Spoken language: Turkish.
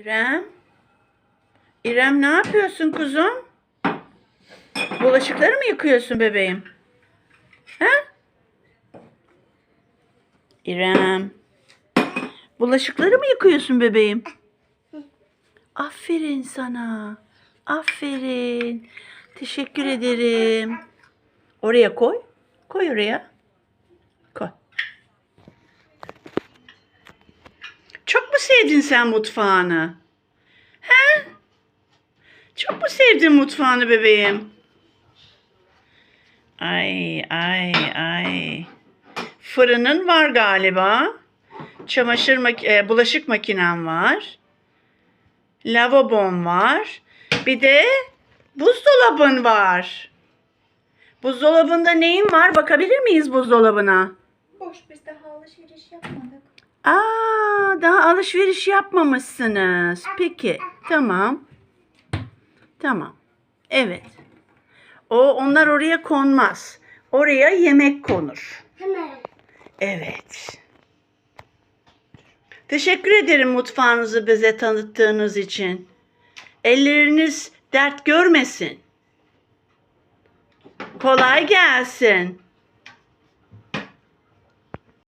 İrem. İrem ne yapıyorsun kuzum? Bulaşıkları mı yıkıyorsun bebeğim? He? İrem. Bulaşıkları mı yıkıyorsun bebeğim? Aferin sana. Aferin. Teşekkür ederim. Oraya koy. Koy oraya. Koy. Çok mu sevdin sen mutfağını? He? Çok mu sevdin mutfağını bebeğim? Ay ay ay. Fırının var galiba. Çamaşır mak e, bulaşık makinen var. Lavabon var. Bir de buzdolabın var. Buzdolabında neyin var? Bakabilir miyiz buzdolabına? Boş biz daha alışveriş yapmadık. Aa, daha alışveriş yapmamışsınız. Peki, tamam. Tamam. Evet. O onlar oraya konmaz. Oraya yemek konur. Hemen. Evet. Teşekkür ederim mutfağınızı bize tanıttığınız için. Elleriniz dert görmesin. Kolay gelsin.